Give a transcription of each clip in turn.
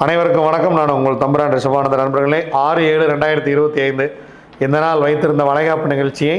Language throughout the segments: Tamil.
அனைவருக்கும் வணக்கம். நான் உங்கள் தம்புரான் ரிஷபானந்த நண்பர்களே ஆறு ஏழு ரெண்டாயிரத்தி இருபத்தி ஐந்து இந்த நாள் வைத்திருந்த வளைகாப்பு நிகழ்ச்சியை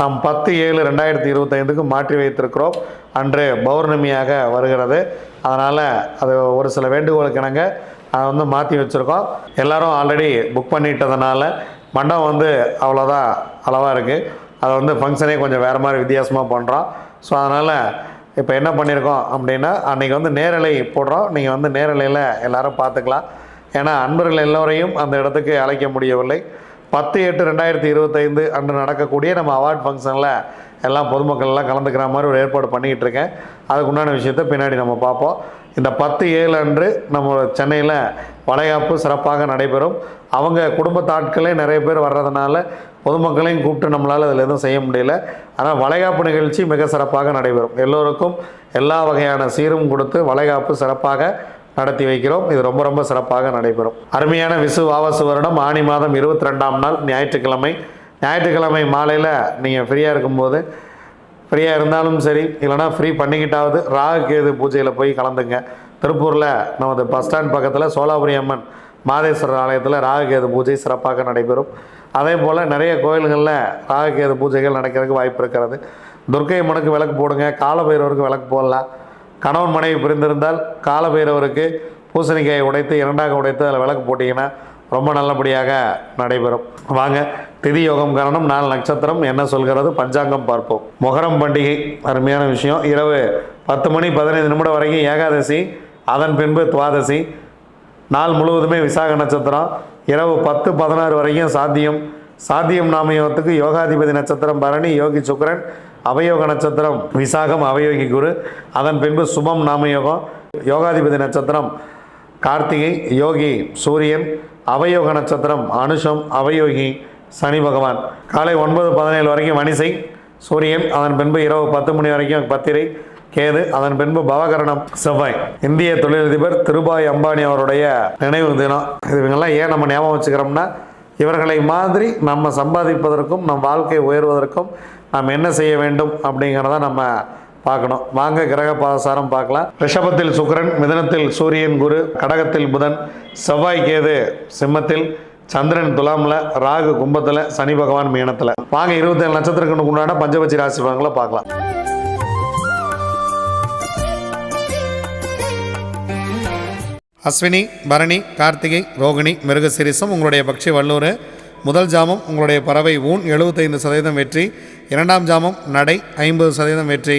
நாம் பத்து ஏழு ரெண்டாயிரத்தி இருபத்தைந்துக்கு மாற்றி வைத்திருக்கிறோம். அன்று பௌர்ணமியாக வருகிறது. அதனால் அது ஒரு சில வேண்டுகோளுக்கு இணங்க அதை வந்து மாற்றி வச்சுருக்கோம். எல்லோரும் ஆல்ரெடி புக் பண்ணிட்டதுனால மண்டபம் வந்து அவ்வளோதான் அளவாக இருக்குது அதை வந்து ஃபங்க்ஷனே கொஞ்சம் வேறு மாதிரி வித்தியாசமாக பண்ணுறோம் ஸோ அதனால் இப்போ என்ன பண்ணியிருக்கோம் அப்படின்னா அன்றைக்கி வந்து நேரலை போடுறோம். நீங்கள் வந்து நேரலையில் எல்லோரும் பார்த்துக்கலாம். ஏன்னா அன்பர்கள் எல்லோரையும் அந்த இடத்துக்கு அழைக்க முடியவில்லை. பத்து எட்டு ரெண்டாயிரத்தி இருபத்தைந்து அன்று நடக்கக்கூடிய நம்ம அவார்ட் ஃபங்க்ஷனில் எல்லாம் பொதுமக்கள் எல்லாம் கலந்துக்கிற மாதிரி ஒரு ஏற்பாடு பண்ணிக்கிட்டு இருக்கேன். அதுக்கு உண்டான விஷயத்தை பின்னாடி நம்ம பார்ப்போம். இந்த பத்து ஏழு அன்று நம்ம சென்னையில் வளைகாப்பு சிறப்பாக நடைபெறும். அவங்க குடும்பத்தாட்களே நிறைய பேர் வர்றதுனால பொதுமக்களையும் கூப்பிட்டு நம்மளால் அதில் எதுவும் செய்ய முடியல. ஆனால் வளைகாப்பு நிகழ்ச்சி மிக சிறப்பாக நடைபெறும். எல்லோருக்கும் எல்லா வகையான சீரும் கொடுத்து வளைகாப்பு சிறப்பாக நடத்தி வைக்கிறோம். இது ரொம்ப ரொம்ப சிறப்பாக நடைபெறும். அருமையான விசு ஆவாசு வருடம் ஆணி மாதம் இருபத்தி ரெண்டாம் நாள் ஞாயிற்றுக்கிழமை. ஞாயிற்றுக்கிழமை மாலையில் நீங்கள் ஃப்ரீயாக இருக்கும்போது ஃப்ரீயாக இருந்தாலும் சரி இல்லைனா ஃப்ரீ பண்ணிக்கிட்டாவது ராகு கேது பூஜையில் போய் கலந்துங்க. திருப்பூரில் நமது பஸ் ஸ்டாண்ட் பக்கத்தில் சோலாபுரி அம்மன் மாதேஸ்வரர் ஆலயத்தில் ராகு கேது பூஜை சிறப்பாக நடைபெறும். அதே போல் நிறைய கோயில்களில் ராகு கேது பூஜைகள் நடக்கிறதுக்கு வாய்ப்பு இருக்கிறது. துர்க்கை அம்மனுக்கு விளக்கு போடுங்க காலபைரவருக்கு விளக்கு போடலாம். கணவன் மனைவி பிரிந்திருந்தால் காலபைரவருக்கு பூசணிக்காயை உடைத்து இரண்டாக உடைத்து அதில் விளக்கு போட்டிங்கன்னா ரொம்ப நல்லபடியாக நடைபெறும். வாங்க திதி யோகம் காரணம் நாலு நட்சத்திரம் என்ன சொல்கிறது? பஞ்சாங்கம் பார்ப்போம். மொகரம் பண்டிகை அருமையான விஷயம். இரவு பத்து மணி பதினைந்து நிமிடம் வரைக்கும் ஏகாதசி அதன் பின்பு துவாதசி. நாள் முழுவதுமே விசாக நட்சத்திரம். இரவு பத்து பதினாறு வரைக்கும் சாத்தியம். சாத்தியம் நாமயோகத்துக்கு யோகாதிபதி நட்சத்திரம் பரணி யோகி சுக்கரன் அவயோக நட்சத்திரம் விசாகம் அவயோகி குரு. அதன் பின்பு சுபம் நாமயோகம் யோகாதிபதி நட்சத்திரம் கார்த்திகை யோகி சூரியன் அவயோக நட்சத்திரம் அனுஷம் அவயோகி சனி பகவான். காலை ஒன்பது பதினேழு வரைக்கும் வனிசை சூரியன் அதன் பின்பு இரவு பத்து மணி வரைக்கும் பத்திரை. கேது அதன் பின்பு பவகரணம் செவ்வாய். இந்திய தொழிலதிபர் திருபாய் அம்பானி அவருடைய நினைவு தினம். இவங்கெல்லாம் ஏன் நம்ம ஞாபகம் வச்சுக்கிறோம்னா இவர்களை மாதிரி நம்ம சம்பாதிப்பதற்கும் நம் வாழ்க்கை உயர்வதற்கும் நாம் என்ன செய்ய வேண்டும் அப்படிங்கிறத நம்ம பார்க்கணும். வாங்க கிரக பாசாரம் பார்க்கலாம். ரிஷபத்தில் சுக்கரன் மிதனத்தில் சூரியன் குரு கடகத்தில் புதன் செவ்வாய் கேது சிம்மத்தில் சந்திரன் துலாமில் ராகு கும்பத்தில் சனி பகவான் மீனத்தில். வாங்க இருபத்தேழு நட்சத்திரங்களுக்கு உண்டான பஞ்சபட்சி ராசி பலன்களை பார்க்கலாம். அஸ்வினி பரணி கார்த்திகை ரோகிணி மிருகசிரிசம் உங்களுடைய பக்ஷி வல்லூர். முதல் ஜாமம் உங்களுடைய பறவை ஊன் எழுபத்தைந்து சதவீதம் வெற்றி. இரண்டாம் ஜாமம் நடை ஐம்பது சதவீதம் வெற்றி.